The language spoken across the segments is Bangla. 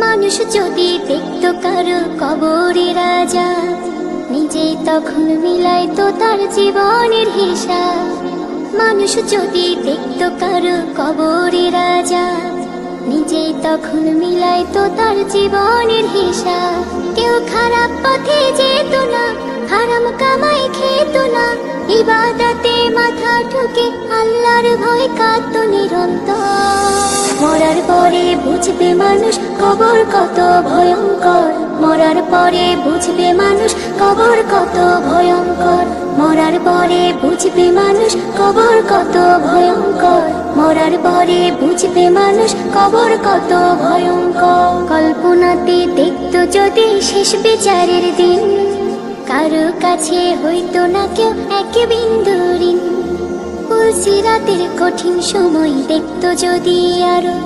মানুষ যদি দেখত কারও কবরে রাজা নিজেই তখন মিলাই তো তার জীবনের হিসাব। মানুষ যদি দেখত কারও কবরে রাজা নিজেই তখন মিলাই তো তার জীবনের হিসাব। কেউ খারাপ পথে যেত না, হারাম কামাই খেত না ইবাদাতে মাথা ঠুকে আল্লাহর ভয় কাঁদত নিরন্তর। মরার পরে বুঝবে মানুষ কবর কত ভয়ঙ্কর। মরার পরে বুঝবে মানুষ কবর কত ভয়ঙ্কর। মরার পরে বুঝবে মানুষ কবর কত ভয়ঙ্কর। মরার পরে বুঝবে মানুষ কবর কত ভয়ঙ্কর। কল্পনাতে দেখতো যদি শেষ বিচারের দিন। কারও কাছে হইতো না কেউ, এক বিন্দু ঋণ। বলছি রাতের কঠিন সময় দেখতো যদি আরও।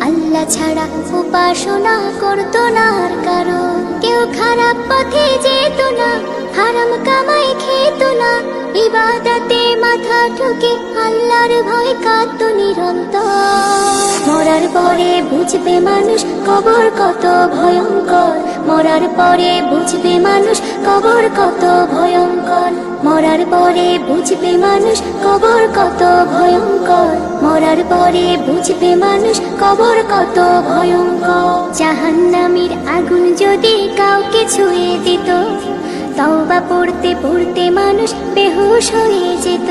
আল্লাহ ছাড়া উপাসনা করতো না আর কারও। কেউ খারাপ পথে যেত না, হারাম কামাই খেত না। ইবাদাতে মাথা ঠুকে আল্লাহর ভয় কাঁদতো নিরন্তর। মরার পরে বুঝবে মানুষ কবর কত ভয়ঙ্কর। মরার পরে বুঝবে মানুষ কবর কত ভয়ঙ্কর। মরার পরে বুঝবে মানুষ কবর কত ভয়ঙ্কর। মরার পরে বুঝবে মানুষ কবর কত ভয়ঙ্কর। জাহান্নামীর আগুন যদি কাউকে ছুঁয়ে দিত, তওবা পড়তে পড়তে মানুষ বেহুশ হয়ে যেত।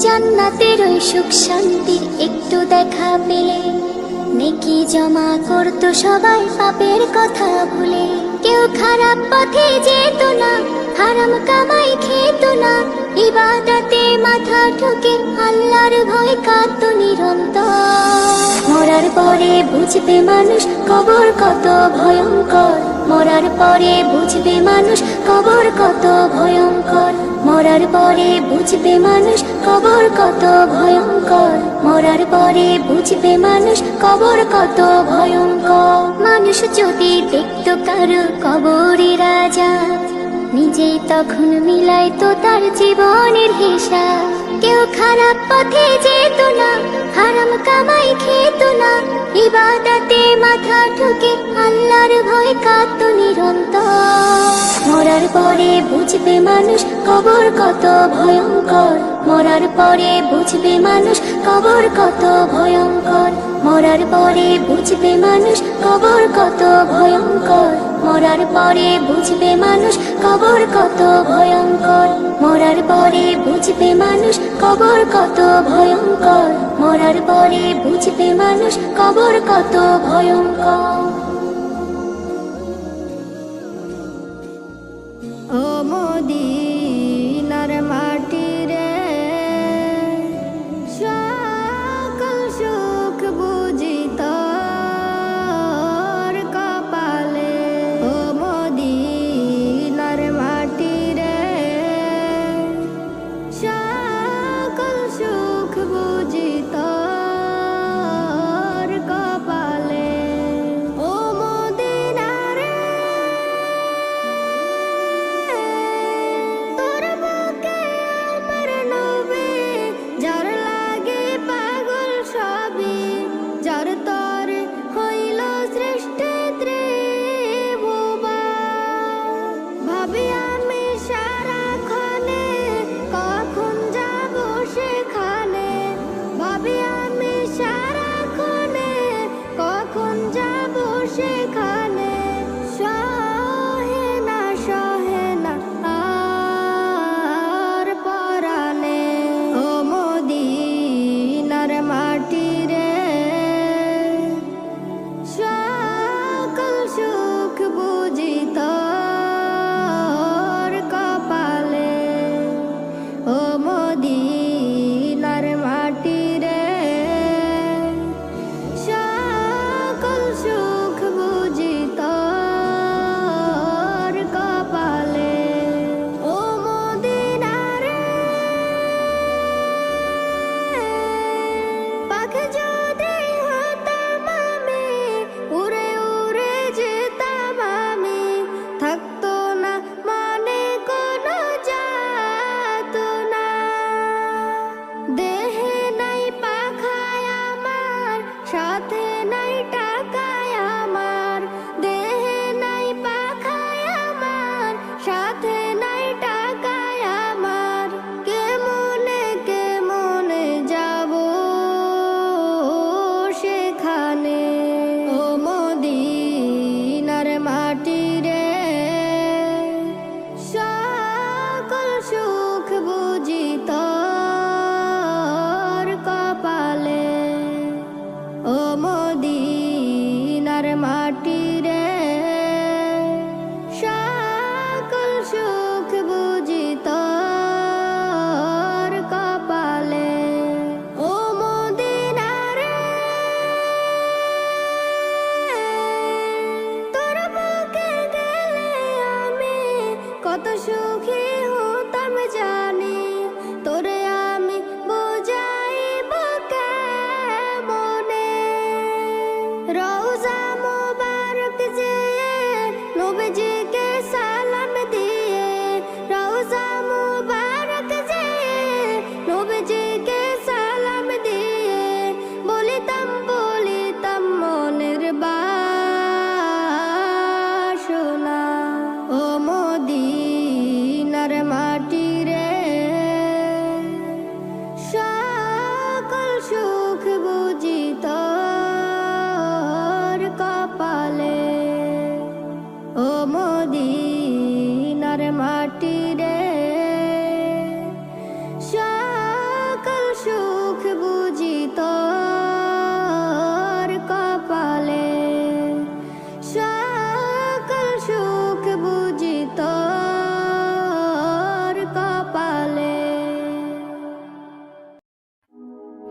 জান্নাতের ওই সুখ শান্তির একটু দেখা পেলে নেকি জমা করতো সবাই পাপের কথা ভুলে। কেউ খারাপ পথে যেত না, হারাম কামাই খেত না। ইবাদাতে মাথা ঠুকে আল্লাহর ভয় কাঁদত নিরন্তর। মরার পরে বুঝবে মানুষ কবর কত ভয়ঙ্কর। মরার পরে বুঝবে মানুষ কবর কত ভয়ঙ্কর। মরার পরে বুঝবে মানুষ কবর কত ভয়ঙ্কর। মরার পরে বুঝবে মানুষ কবর কত ভয়ঙ্কর। মানুষ যদি দেখতো কারও কবরে রাজা নিজেই তখন মিলাই তো তার জীবনের হিসাব। কেউ খারাপ পথে যেত না, হারাম কামাই খেত না। ইবাদাতে মাথা ঠুকে আল্লাহর ভয় কাঁদত নিরন্তর। মরার পরে বুঝবে মানুষ কবর কত ভয়ঙ্কর। মরার পরে বুঝবে মানুষ কবর কত ভয়ঙ্কর। মরার পরে বুঝবে মানুষ কবর কত ভয়ঙ্কর। মরার পরে বুঝবে মানুষ কবর কত ভয়ঙ্কর। মরার পরে বুঝবে মানুষ কবর কত ভয়ঙ্কর। মরার পরে বুঝবে মানুষ কবর কত ভয়ঙ্কর। ও মদিনার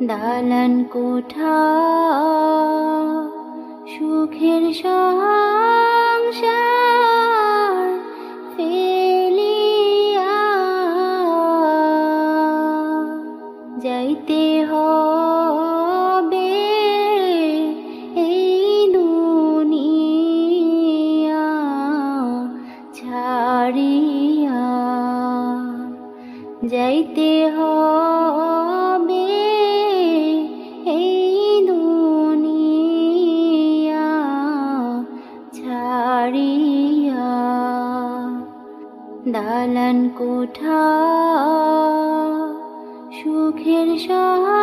দালান কোঠা সুখের সহ ফের সুখের সহায়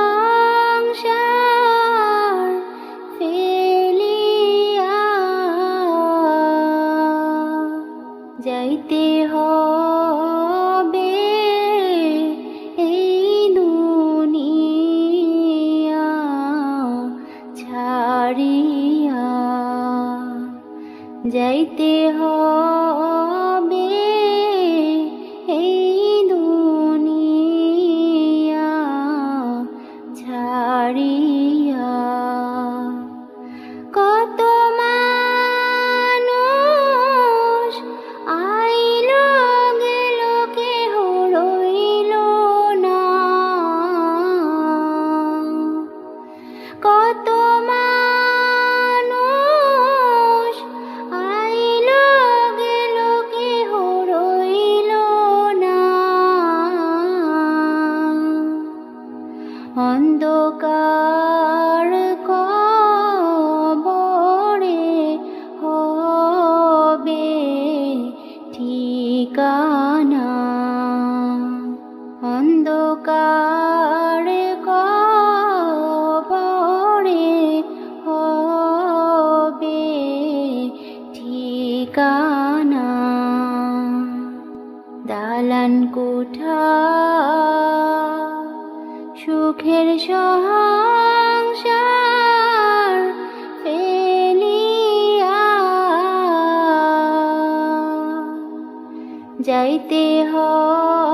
যাইতে হয়।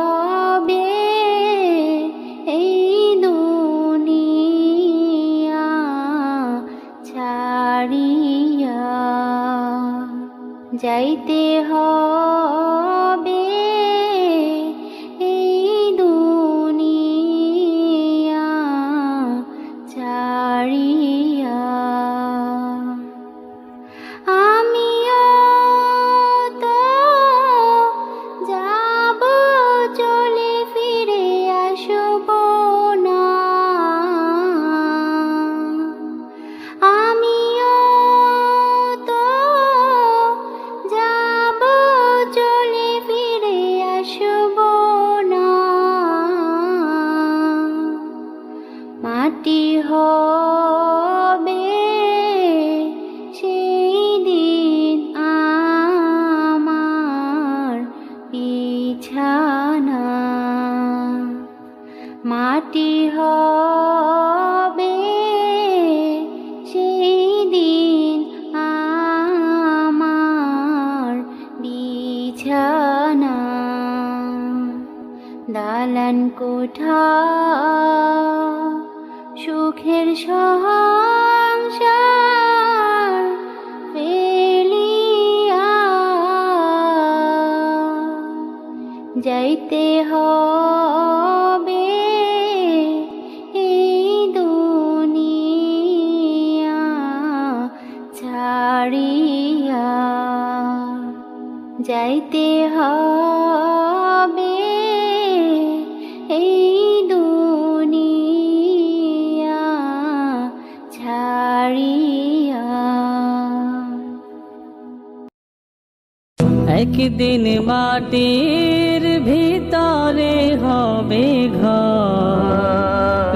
একদিন মাটির ভিতরে হবে ঘর।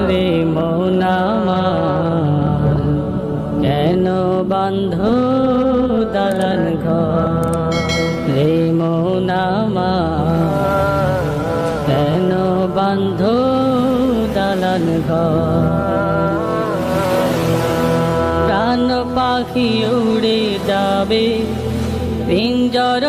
রে মনামার কেন বন্ধ দালান ঘর? রে মনামার কেন বন্ধ দালান ঘর? প্রাণ পাখি উড়ে যাবে, পিঞ্জর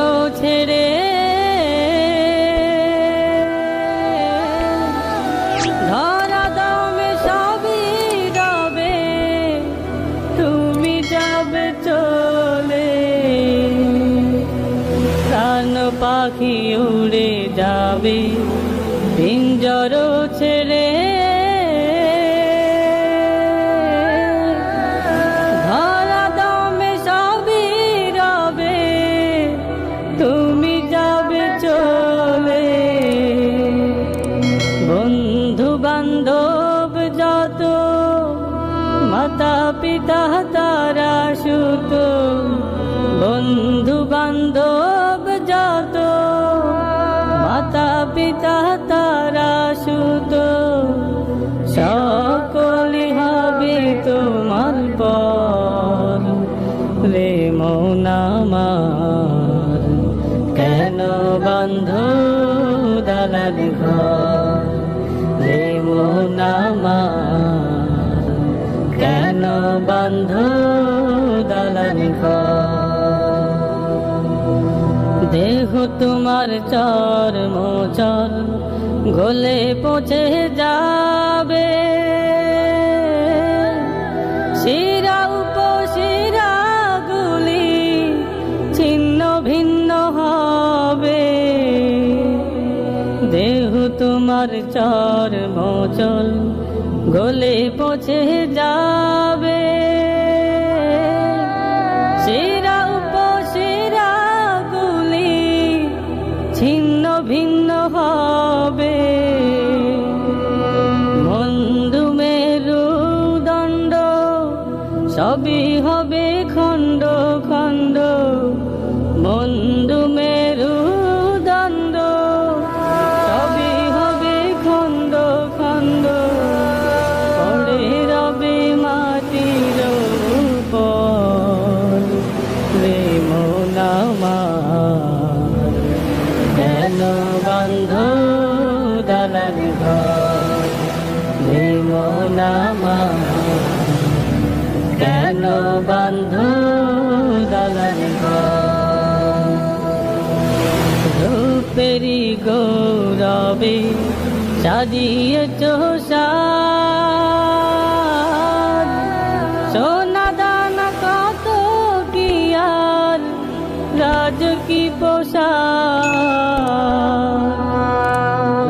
দেহ তোমার চর মোচর, গলে পচে যাবে। শিরা উপশিরা গুলি ছিন্ন ভিন্ন হবে। দেহ তোমার চর মোচল গলে পচে যাবে। সাজিয়ে চোষার সোনা দানা কত কি আর রাজ কি পোষার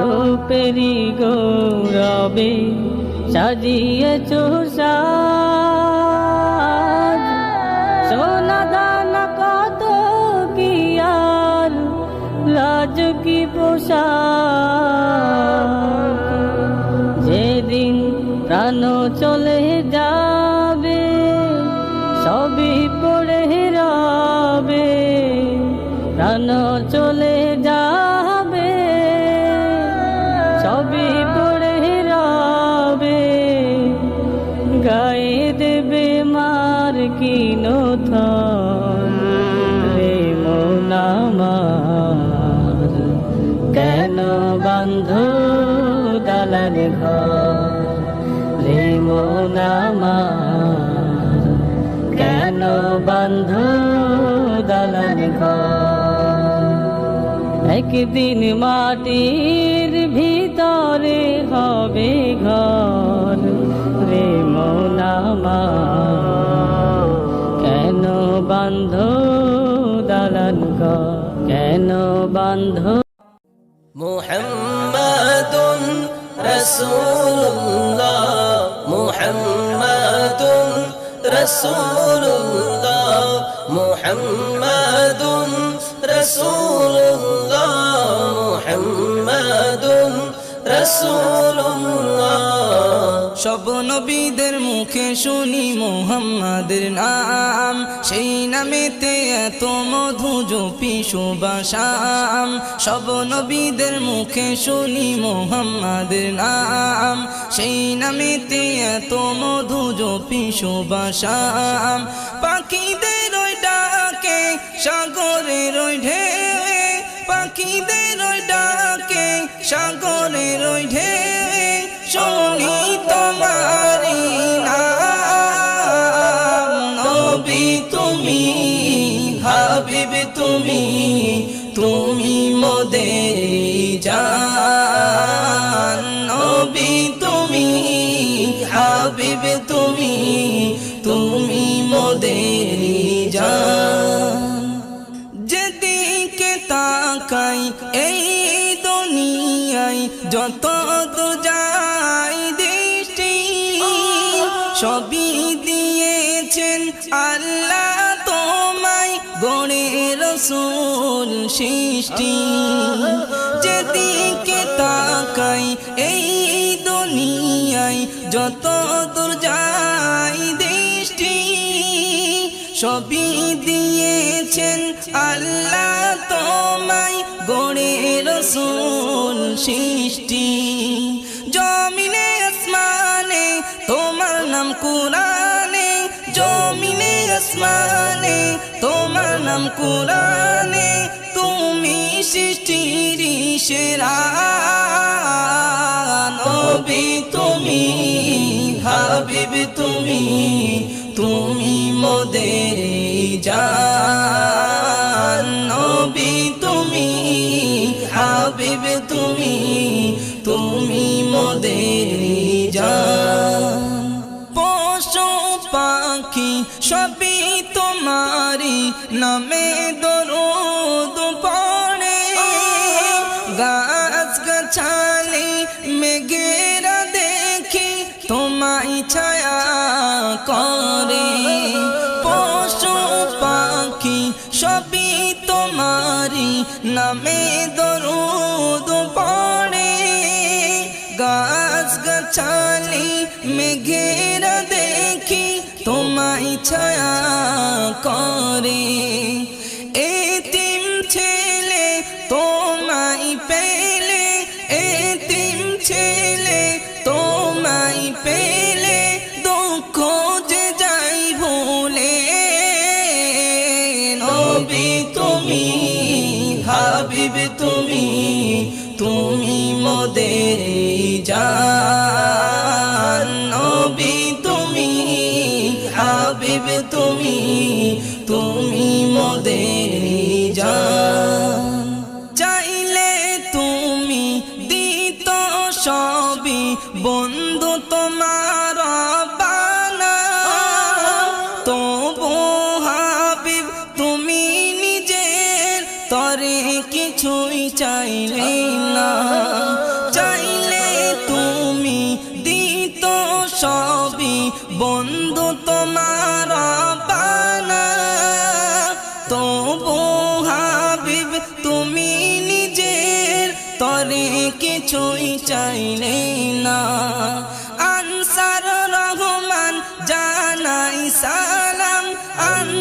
রূপেরি গৌরবে সাজিয়ে প্রাণ চলে যাবে, সবই পড়ে রবে। প্রাণ চলে যাবে, সবই পড়ে রবে। গায়ে দেবে মার কি রে মোনামার কেন বন্ধ দালান ঘর? মন আমার। কেন বন্ধ দালান একদিন মাটির ভিতরে হবে ঘর। রে মন আমার। কেন বন্ধ দালান কেন বন্ধ? মোহাম্মদ রসুল্লাহ রসুল্লাহ মোহাম্মদুন রসুল্লাহ মোহাম্মদুন সব নবীদের মুখে শুনি মোহাম্মদের নাম, সেই নামেতে এত মধু জপি সুবাসাম। সব নবীদের মুখে শুনি মোহাম্মদের নাম সেই নামেতে এত মধু জপি সুবাসাম পাখিদের ওই ডাকে, সাগরের ওই ঢেউ পাখিদের ওই ডাকে, সাগরের ওই ঢেউ শুনি তোমারি নবী তুমি, হাবিব তুমি তুমি মোদের জান। হাবিব তুমি তুমি মোদের জান। যেদিকে তাকাই, এই দুনিয়ায় যত তো যাই দৃষ্টি, সবই দিয়েছেন আল্লাহ তোমায় গড়ে রসুল সৃষ্টি। যেদিকে তাকাই, এই দুনিয়ায় যত সবই দিয়েছেন আল্লাহ তোমায় গড়ে রসুল সৃষ্টি। জমিনে, আসমানে, তোমার নাম কুরানে জমিনে, আসমানে, তোমার নাম কুরানে তুমি সৃষ্টির সেরা নবী, তুমি হাবিব, তুমি তুমি মোদের জান। নবী তুমি, হাবিব তুমি তুমি মোদের জান। পশু পাখি সবই তোমারি নামে দরুদ পড়ে। গাছ গাছালি মেঘেরা দেখি, তোমায় ছায়া করে। নামে দরুদ পড়ে গাছ গাছালি মেঘেরা দেখি তোমায় ছায়া করে। এতিম ছেলে তোমায় পেলে এতিম ছেলে তোমায় পেলে।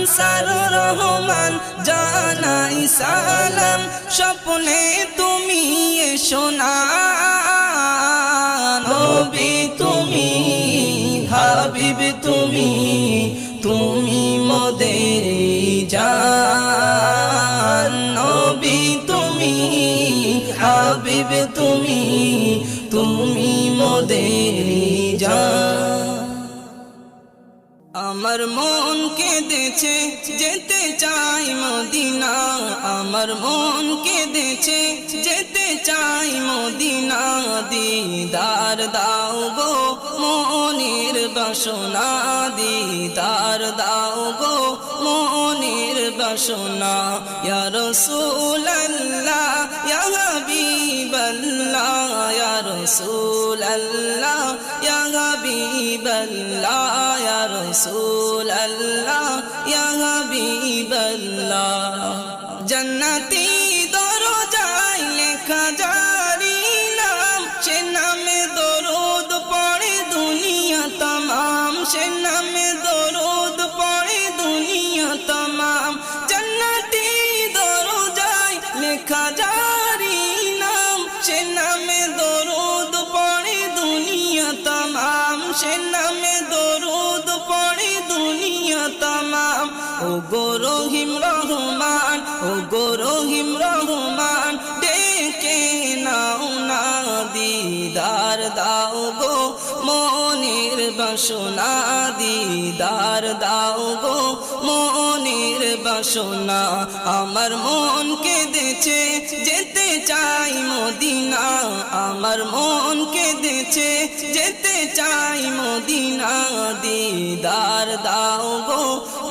আনসার রহমান, জানাই সালাম, স্বপ্নে তুমি এসো না। নবী তুমি, হাবিব তুমি তুমি মোদের জান। নবী তুমি, হাবিব তুমি তুমি মোদের জান। আমার মন কেঁদেছে, যেতে চাই মদিনা। আমার মন কেঁদেছে, যেতে চাই মদিনা। দিদার দাও গো মনের বাসনা, দিদার দাও গো মনের বাসনা। ইয়া রাসূলুল্লাহ, ইয়া হাবিবাল্লাহ ইয়া রাসূলুল্লাহ ইয়া হাবিবাল্লাহ ইয়া রাসূলুল্লাহ ইয়া হাবিবাল্লাহ জান্নাতি ও গো রহিম রহমান ও গো রহিম রহমান, ডেকে নাও না দিদার, দাও গো মনির বাসনা, দিদার, দাও গো মনির বাসনা। আমার মন কেঁদেছে চাই মদিনা, আমার মন দেছে যেতে চাই মদিনা। দিদার দাও গো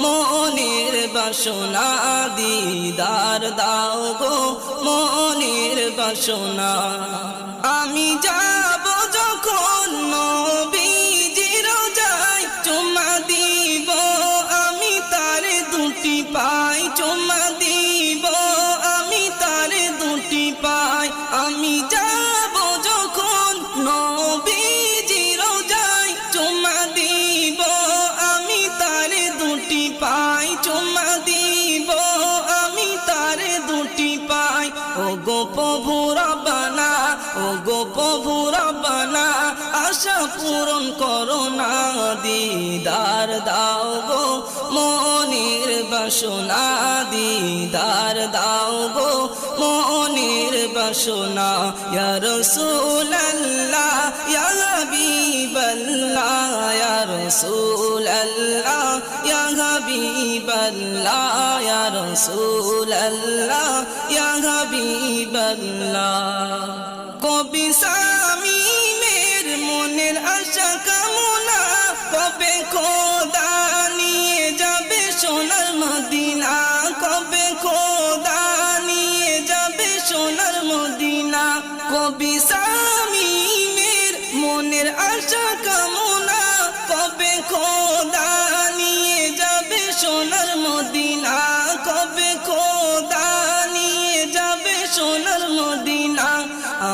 মনের বাসনা, দিদার দাও গো মনের বাসনা। আমি যাব যখন পূরণ করো না, দিদার দাও গো মনের বাসনা, দিদার দাও গো মনের বাসনা। ইয়া রাসূলুল্লাহ, ইয়া হাবিবাল্লাহ, ইয়া রাসূলুল্লাহ, ইয়া হাবিবাল্লাহ, ইয়া রাসূলুল্লাহ, ইয়া হাবিবাল্লাহ। কবি মনের আশা কামনা কবে খোদা নিয়ে যাবে সোনার মদিনা? কবে খোদা নিয়ে যাবে সোনার মদিনা? কবি সামিমের মনের আশা কামনা, কবে খোদা নিয়ে যাবে সোনার মদিনা? কবে খোদা নিয়ে যাবে সোনার মদিনা?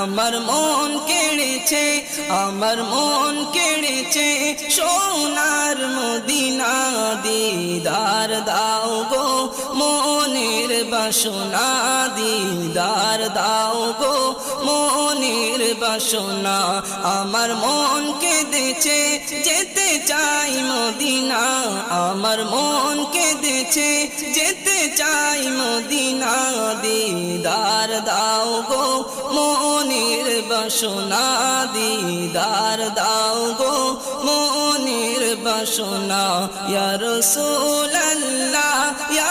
আমার মন কেড়েছে আমার মন কেড়েছে সোনার মদিনা দিদার দাও গো মনের বাসনা দিদার দাও গো মনের বাসনা। আমার মন কেঁদেছে যেতে চাই মদিনা। আমার মন কেঁদেছে যেতে চাই মদিনা। দিদার দাও গো মনের বাসনা। দিদার দাও গো মনের বাসনা। ইয়া রাসূলুল্লাহ, ইয়া